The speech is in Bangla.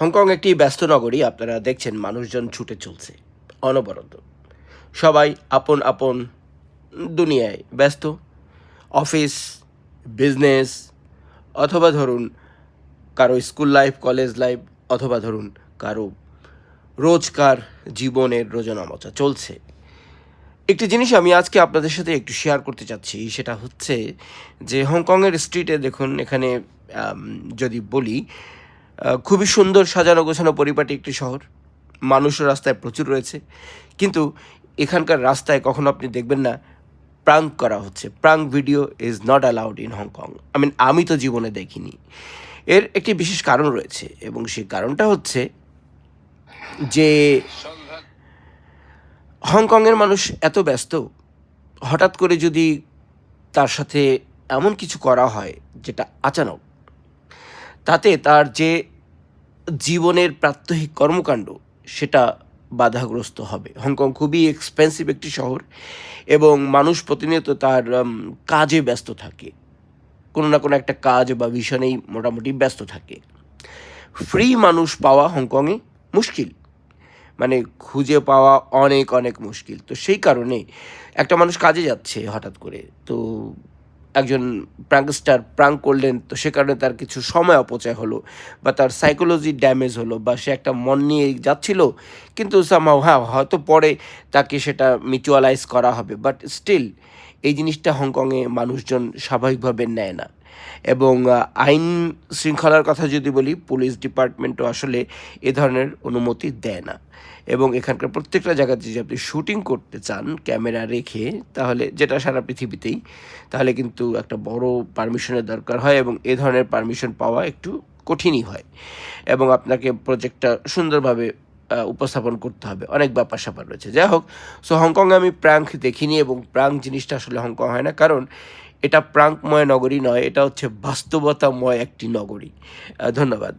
হংকং একটি ব্যস্ত নগরী, আপনারা দেখছেন মানুষজন ছুটে চলছে, অনবরত। সবাই আপন আপন দুনিয়ায় ব্যস্ত। অফিস, বিজনেস, অথবা ধরুন কারও স্কুল লাইফ, কলেজ লাইফ, অথবা ধরুন কারও রোজকার জীবনের রোজনামচা চলছে। একটি জিনিস আমি আজকে আপনাদের সাথে একটু শেয়ার করতে চাচ্ছি, সেটা হচ্ছে যে হংকংয়ের স্ট্রিটে দেখুন, এখানে যদি বলি খুবই সুন্দর সাজানো গোছানো পরিপাটি একটি শহর। মানুষও রাস্তায় প্রচুর রয়েছে। কিন্তু এখানকার রাস্তায় কখনো আপনি দেখবেন না, প্রাঙ্ক করা হচ্ছে। Prank video is not allowed in Hong I mean আমি তো জীবনে দেখিনি। এর একটি বিশেষ কারণ রয়েছে এবং সেই কারণটা হচ্ছে যে হংকংয়ের মানুষ এত ব্যস্ত, হঠাৎ করে যদি তার সাথে এমন কিছু করা হয় যেটা আচানক, তাতে তার যে জীবনের প্রাত্যহিক কর্মকাণ্ড, সেটা বাধাগ্রস্ত হবে। হংকং খুবই এক্সপেন্সিভ একটি শহর এবং মানুষ প্রতিনিয়ত তার কাজে ব্যস্ত থাকে। কোনো না কোনো একটা কাজ বা ভীষণেই মোটামুটি ব্যস্ত থাকে। ফ্রি মানুষ পাওয়া হংকংয়ে মুশকিল। মানে খুঁজে পাওয়া অনেক অনেক মুশকিল। তো সেই কারণে একটা মানুষ কাজে যাচ্ছে হঠাৎ করে। তো একজন প্রাঙ্কস্টার প্রাঙ্ক করলেন, তো সে কারণে তার কিছু সময় অপচয় হলো বা তার সাইকোলজি ড্যামেজ হলো বা সে একটা মন নিয়ে যাচ্ছিল, কিন্তু সামাও হ্যাঁ হয়তো পরে তাকে সেটা মিচুয়ালাইজ করা হবে বাট স্টিল এই জিনিসটা হংকংয়ে মানুষজন স্বাভাবিকভাবে নেয় না। এবং আইন শৃঙ্খলার কথা যদি বলি, পুলিশ ডিপার্টমেন্টও আসলে এ ধরনের অনুমতি দেয় না। এবং এখানকার প্রত্যেকটা জায়গাতে যদি আপনি শুটিং করতে চান, ক্যামেরা রেখে, তাহলে যেটা সারা পৃথিবীতেই, তাহলে কিন্তু একটা বড় পারমিশনের দরকার হয় এবং এ ধরনের পারমিশন পাওয়া একটু কঠিনই হয়। এবং আপনাকে প্রজেক্টটা সুন্দরভাবে উপস্থাপন করতে হবে। অনেক ব্যাপার স্যাপার রয়েছে। যাই হোক, সো হংকংয়ে আমি প্রাঙ্ক দেখিনি এবং প্রাঙ্ক জিনিসটা আসলে হংকং হয় না। কারণ এটা প্রাঙ্কময় নগরী নয় এটা হচ্ছে বাস্তবতাময় একটি নগরী। ধন্যবাদ।